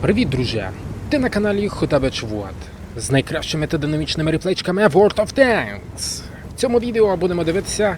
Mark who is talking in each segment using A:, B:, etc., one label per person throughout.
A: Привіт, друже! Ти на каналі Хотабеч Вот з найкращими та динамічними реплейчками World of Tanks. В цьому відео будемо дивитися,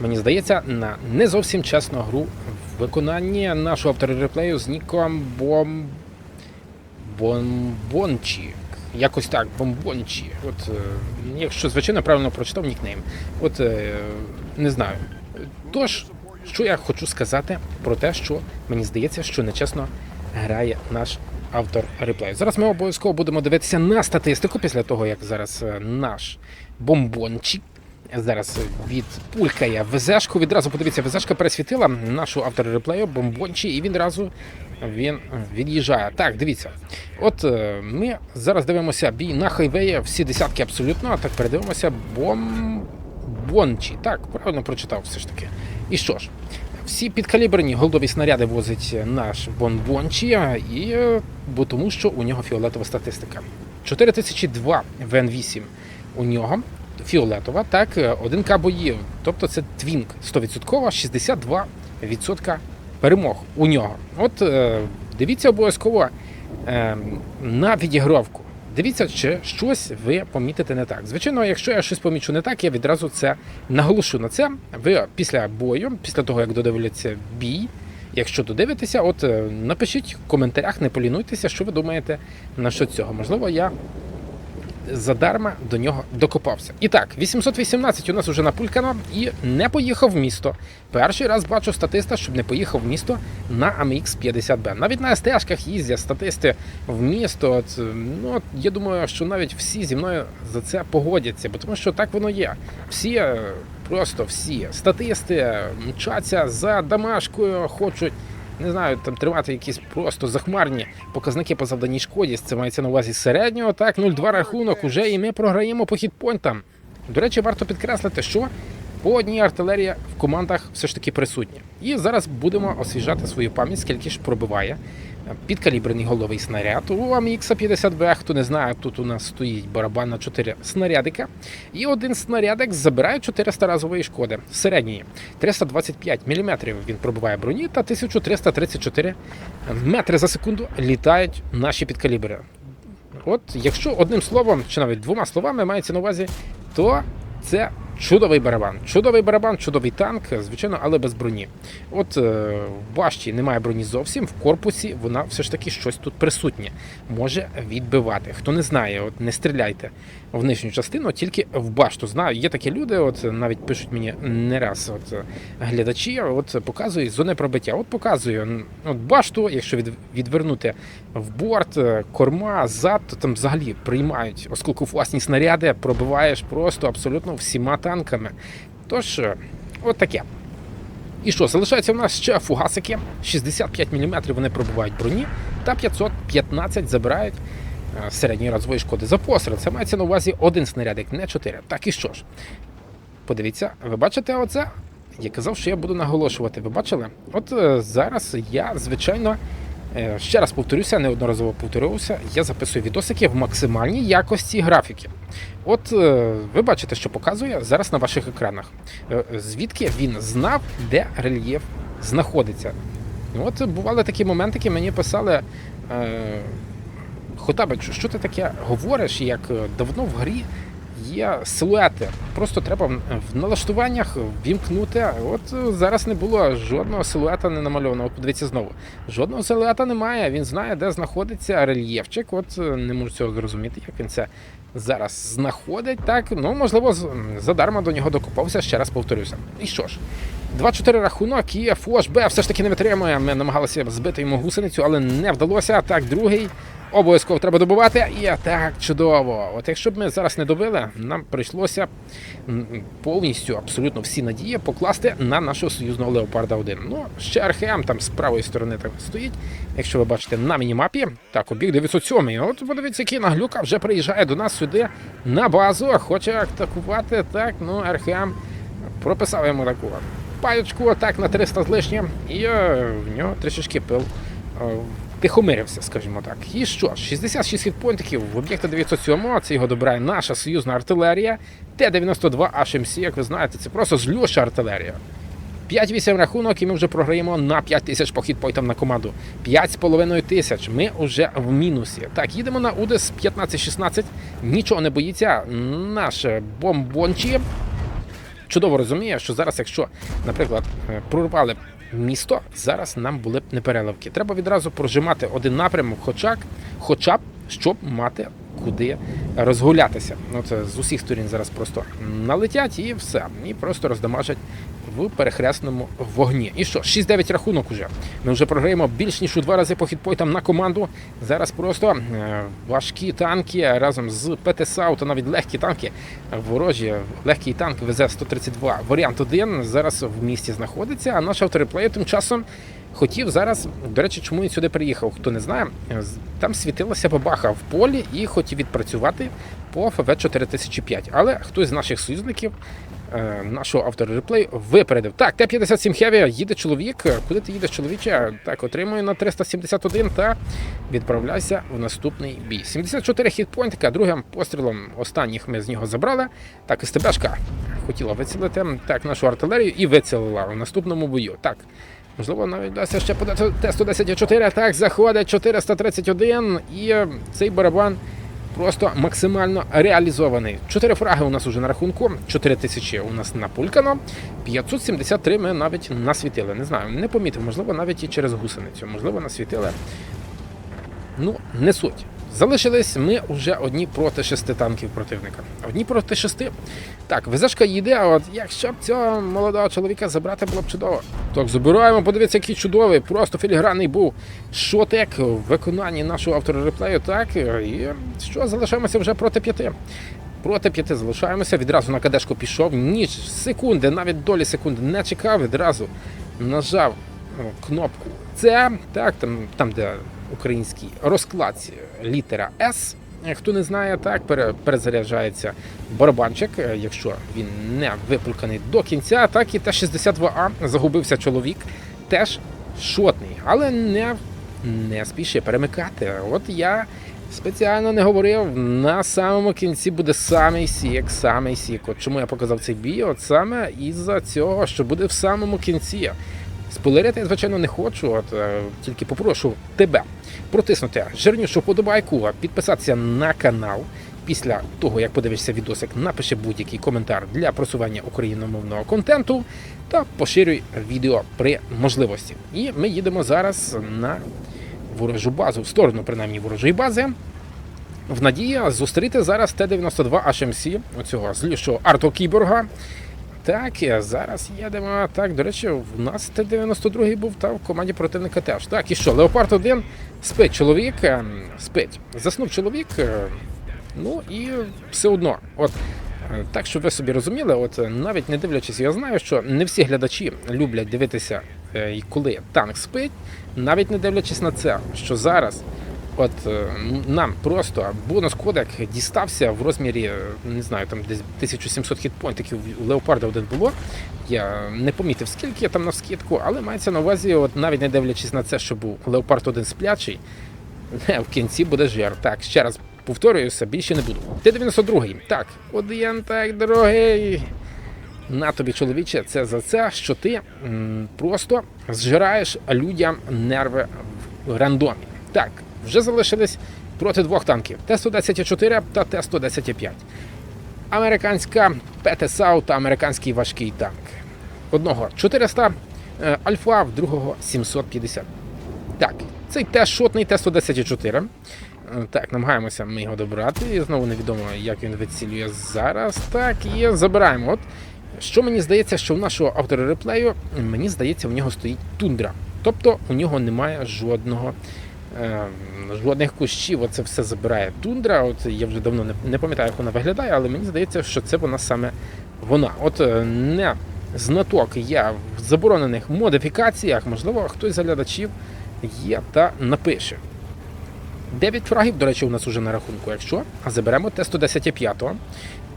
A: мені здається, на не зовсім чесну гру в виконанні нашого автора реплею з ніком Бом... Бомбончі. Якось так, Бомбончі. От, е, якщо звичайно правильно прочитав нікнейм. От е, не знаю. Тож, що я хочу сказати про те, що мені здається, що нечесно грає наш автор реплею. Зараз ми обов'язково будемо дивитися на статистику після того, як зараз е, наш бомбончик зараз відпулькає ВЗшку. Відразу подивіться, ВЗшка пересвітила нашу автор реплею бомбончі, і він разу він від'їжджає. Так, дивіться. От е, ми зараз дивимося бій на хайвеї, всі десятки абсолютно, а так передивимося бомбончі. Так, правильно прочитав все ж таки. І що ж? Всі підкаліберні голдові снаряди возить наш бомбончі, і е, бо тому, що у нього фіолетова статистика. 4002 ВН8 у нього фіолетова, так, 1К боїв. Тобто це твінк 100%, 62% перемог у нього. От е, дивіться обов'язково е, на відігровку. Дивіться, чи щось ви помітите не так. Звичайно, якщо я щось помічу не так, я відразу це наголошу на це. Ви після бою, після того як додивляться бій, якщо додивитеся, от е, напишіть в коментарях, не полінуйтеся, що ви думаєте на що цього. Можливо, я задарма до нього докопався. І так, 818 у нас вже напулькано і не поїхав в місто. Перший раз бачу статиста, щоб не поїхав в місто на AMX 50B. Навіть на СТшках їздять статисти в місто. От, ну, я думаю, що навіть всі зі мною за це погодяться, бо тому що так воно є. Всі, е, просто всі статисти мчаться за домашкою, хочуть не знаю, там тримати якісь просто захмарні показники по завданій шкоді. Це мається на увазі середнього. Так, 0-2 рахунок уже, і ми програємо по хідпонтам. До речі, варто підкреслити, що по одній артилерія в командах все ж таки присутня. І зараз будемо освіжати свою пам'ять, скільки ж пробиває підкаліберний головий снаряд. У AMX 50 б хто не знає, тут у нас стоїть барабан на 4 снарядика. І один снарядик забирає 400 разової шкоди. Середньої 325 мм він пробиває броні та 1334 метри за секунду літають наші підкалібри. От, якщо одним словом, чи навіть двома словами мається на увазі, то це чудовий барабан. Чудовий барабан, чудовий танк, звичайно, але без броні. От е, в башті немає броні зовсім, в корпусі вона все ж таки щось тут присутнє, може відбивати. Хто не знає, от не стріляйте в нижню частину, тільки в башту. Знаю, є такі люди, от навіть пишуть мені не раз от, глядачі, от показують зони пробиття. От показую от башту, якщо від, відвернути в борт, е, корма, зад, то там взагалі приймають осколковласні снаряди, пробиваєш просто абсолютно всіма танками. Тож, е, от таке. І що, залишається у нас ще фугасики. 65 мм вони пробивають броні, та 515 забирають середньої разової шкоди за постріл. Це мається на увазі один снарядик, не чотири. Так і що ж? Подивіться, ви бачите оце? Я казав, що я буду наголошувати. Ви бачили? От е, зараз я, звичайно, е, ще раз повторюся, неодноразово повторювався, я записую відосики в максимальній якості графіки. От е, ви бачите, що показує зараз на ваших екранах. Е, Звідки він знав, де рельєф знаходиться. От бували такі моментики, мені писали. Хотабич, що ти таке говориш, як е, давно в грі є силуети. Просто треба в налаштуваннях вімкнути. От е, зараз не було жодного силуета не намальовано. От подивіться знову. Жодного силуета немає. Він знає, де знаходиться рельєфчик. От е, не можу цього зрозуміти, як він це зараз знаходить. Так, ну можливо, задарма до нього докопався. Ще раз повторюся. І що ж? 2-4 рахунок і Фош Б все ж таки не витримує. Ми намагалися збити йому гусеницю, але не вдалося. Так, другий. Обов'язково треба добивати. І так, чудово. От якщо б ми зараз не добили, нам прийшлося повністю абсолютно всі надії покласти на нашого союзного Леопарда 1. Ну, ще РХМ там з правої сторони так стоїть. Якщо ви бачите на мінімапі, так, обіг 907. От подивіться, який наглюка вже приїжджає до нас сюди на базу, хоче атакувати. Так, ну РХМ прописав йому таку паючку так на 300 з лишнім, і е, в нього трішечки пил е, тихомирився, скажімо так. І що ж, 66 хітпойнтиків в об'єкта 907, це його добирає наша союзна артилерія. Т-92 HMC, як ви знаєте, це просто злюща артилерія. 5-8 рахунок, і ми вже програємо на 5 тисяч по хітпойтам на команду. 5,5 тисяч. Ми вже в мінусі. Так, їдемо на Удес 15-16. Нічого не боїться. Наш бомбончі чудово розуміє, що зараз, якщо, наприклад, е, прорвали місто, зараз нам були б непереливки. Треба відразу прожимати один напрямок, хоча, хоча б щоб мати куди розгулятися. Ну це з усіх сторін зараз просто налетять і все. І просто роздамажать в перехресному вогні. І що, 6-9 рахунок уже. Ми вже програємо більш ніж у два рази по хітпойтам на команду. Зараз просто е, важкі танки разом з ПТСАУ та навіть легкі танки. Ворожі легкий танк ВЗ-132 варіант 1 зараз в місті знаходиться. А наш автореплеєр тим часом хотів зараз. До речі, чому він сюди приїхав? Хто не знає, там світилася бабаха в полі і хотів відпрацювати по ФВ 4005. Але хтось з наших союзників е, нашого автора реплею випередив. Так, Т-57 Heavy, їде чоловік. Куди ти їдеш, чоловіче? Так, отримує на 371 та відправляйся в наступний бій. 74 хітпойнтика, другим пострілом останніх ми з нього забрали. Так, СТБшка хотіла вицілити так, нашу артилерію і вицілила у наступному бою. Так. Можливо, навіть вдасться ще подати Т-114. Так, заходить 431 і цей барабан просто максимально реалізований. Чотири фраги у нас уже на рахунку, 4 тисячі у нас напулькано, 573 ми навіть насвітили. Не знаю, не помітив, можливо, навіть і через гусеницю, можливо, насвітили. Ну, не суть. Залишились ми вже одні проти шести танків противника. Одні проти шести. Так, везешка їде, а от якщо б цього молодого чоловіка забрати, було б чудово. Так, забираємо, подивіться, який чудовий, просто філігранний був шотек в виконанні нашого автора реплею. Так, і що, залишаємося вже проти п'яти. Проти п'яти залишаємося, відразу на кадешку пішов, ніч секунди, навіть долі секунди не чекав, відразу нажав ну, кнопку С, так, там, там де український розклад літера С. Хто не знає, так пере- перезаряджається барабанчик, е, якщо він не випульканий до кінця, так і Т-62А загубився чоловік, теж шотний, але не, не спіши перемикати. От я спеціально не говорив, на самому кінці буде самий сік, самий сік. От чому я показав цей бій? От саме із-за цього, що буде в самому кінці. Спойлерити я, звичайно, не хочу, от е, тільки попрошу тебе протиснути жирнішу подобайку, підписатися на канал. Після того, як подивишся відосик, напиши будь-який коментар для просування україномовного контенту та поширюй відео при можливості. І ми їдемо зараз на ворожу базу, в сторону принаймні ворожої бази. В надії зустріти зараз Т-92 HMC, оцього злішого артокіборга. Так, зараз їдемо. Так, до речі, в нас Т-92 був та в команді противника теж. Так, і що, Леопард 1 спить чоловік, ем, спить. Заснув чоловік. е, Ну і все одно, от е, так, щоб ви собі розуміли, от е, навіть не дивлячись, я знаю, що не всі глядачі люблять дивитися, е, коли танк спить, навіть не дивлячись на це, що зараз. От е, нам просто бонус кодек дістався в розмірі, е, не знаю, там десь 1700 хітпойнтиків у Леопарда один було. Я не помітив, скільки я там на скидку, але мається на увазі, от навіть не дивлячись на це, що був Леопард один сплячий, в кінці буде жир. Так, ще раз повторююся, більше не буду. Т-92. Так, один так, дорогий. На тобі, чоловіче, це за це, що ти просто зжираєш людям нерви в рандомі. Так, вже залишились проти двох танків: Т-114 та Т-115. Американська ПТСАУ та американський важкий танк. Одного 400 е, альфа, в другого 750. Так, цей теж шотний Т-114. Е, Так, намагаємося ми його добрати. І знову невідомо, як він вицілює зараз. Так, і забираємо. От що мені здається, що в нашого автора реплею, мені здається, в нього стоїть тундра. Тобто у нього немає жодного. Жодних кущів, оце все забирає тундра. От я вже давно не, пам'ятаю, як вона виглядає, але мені здається, що це вона саме вона. От не знаток я в заборонених модифікаціях, можливо, хтось з глядачів є та напише. 9 фрагів, до речі, у нас уже на рахунку, якщо а заберемо Т-115.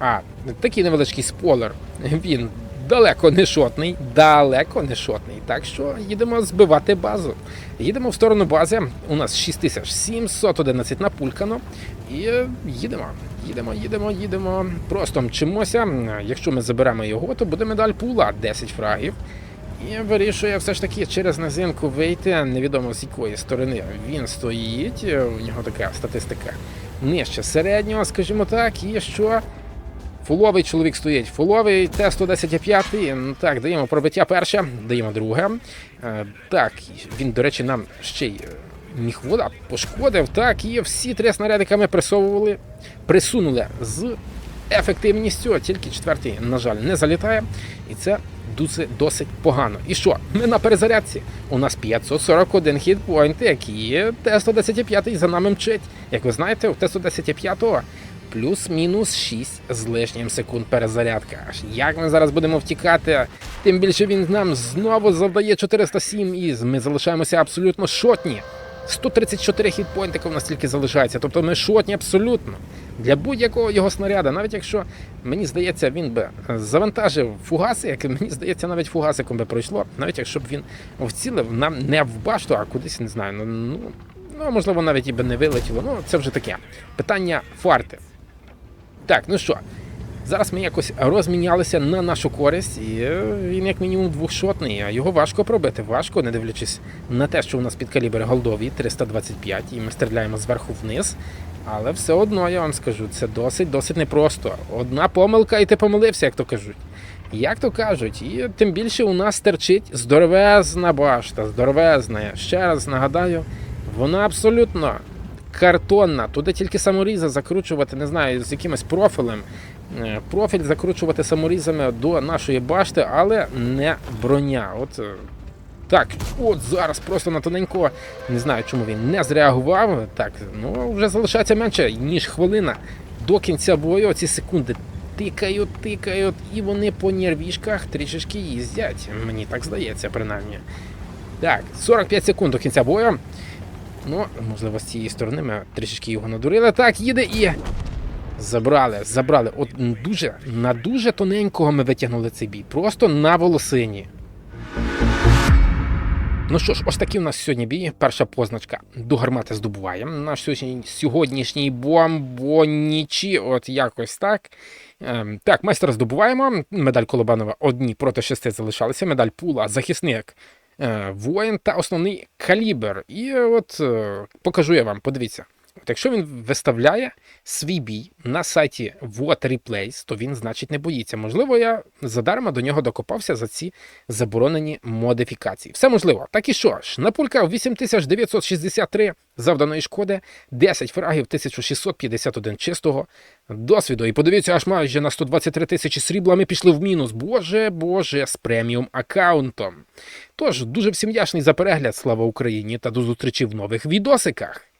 A: А такий невеличкий спойлер, він далеко не шотний, далеко не шотний. Так що їдемо збивати базу. Їдемо в сторону бази. У нас 6711 напулькано. І е, їдемо. Їдемо, їдемо, їдемо. Просто мчимося. Якщо ми заберемо його, то буде медаль пула 10 фрагів. І вирішує все ж таки через низинку вийти, невідомо з якої сторони він стоїть. У нього така статистика нижче середнього, скажімо так, і що. Фуловий чоловік стоїть. Фуловий Т-110-5. Ну, Так, даємо пробиття перше, даємо друге. Е, так, він, до речі, нам ще й е, міхвода пошкодив. Так, і всі три снарядика ми присовували, присунули з ефективністю. Тільки четвертий, на жаль, не залітає. І це досить погано. І що? Ми на перезарядці. У нас 541 хітпойнт, який Т-110-5 за нами мчить. Як ви знаєте, у Т-110-5 плюс-мінус 6 з лишнім секунд перезарядка. Аж Як ми зараз будемо втікати, тим більше він нам знову завдає 407 і ми залишаємося абсолютно шотні. 134 хітпойнтика у нас тільки залишається, тобто ми шотні абсолютно. Для будь-якого його снаряда, навіть якщо мені здається, він би завантажив фугаси, як мені здається, навіть фугасиком би пройшло, навіть якщо б він вцілив нам не в башту, а кудись не знаю. Ну, ну можливо, навіть і би не вилетіло. Ну, це вже таке. Питання фарти. Так, ну що, зараз ми якось розмінялися на нашу користь, і е, він як мінімум двохшотний, а його важко пробити. Важко, не дивлячись на те, що у нас під калібри голдові 325, і ми стріляємо зверху вниз. Але все одно я вам скажу, це досить досить непросто. Одна помилка, і ти помилився, як то кажуть. Як то кажуть, і тим більше у нас терчить здоровезна башта, здоровезна. Ще раз нагадаю, вона абсолютно картонна. Туди тільки саморізи закручувати, не знаю, з якимось профілем. Е, Профіль закручувати саморізами до нашої башти, але не броня. От е, так, от зараз просто на тоненько. Не знаю, чому він не зреагував. Так, ну вже залишається менше, ніж хвилина до кінця бою. Ці секунди тикають, тикають, і вони по нервішках трішечки їздять. Мені так здається, принаймні. Так, 45 секунд до кінця бою. Ну, можливо, з цієї сторони ми трішечки його надурили. Так, їде і. Забрали, забрали. От дуже на дуже тоненького ми витягнули цей бій. Просто на волосині. Ну що ж, ось такий у нас сьогодні бій. Перша позначка до гармати здобуваємо. Наш сьогоднішній бомбонічі, от якось так. Ем, так, майстер здобуваємо. Медаль Колобанова одні проти шести залишалися. Медаль пула, захисник, воїн та основний калібр. І от е, покажу я вам, подивіться. От якщо він виставляє свій бій на сайті What Replays, то він, значить, не боїться. Можливо, я задарма до нього докопався за ці заборонені модифікації. Все можливо. Так і що ж, напулькав 8963 завданої шкоди, 10 фрагів, 1651 чистого досвіду. І подивіться, аж майже на 123 тисячі срібла ми пішли в мінус. Боже, боже, з преміум аккаунтом. Тож, дуже всім вдячний за перегляд. Слава Україні та до зустрічі в нових відосиках.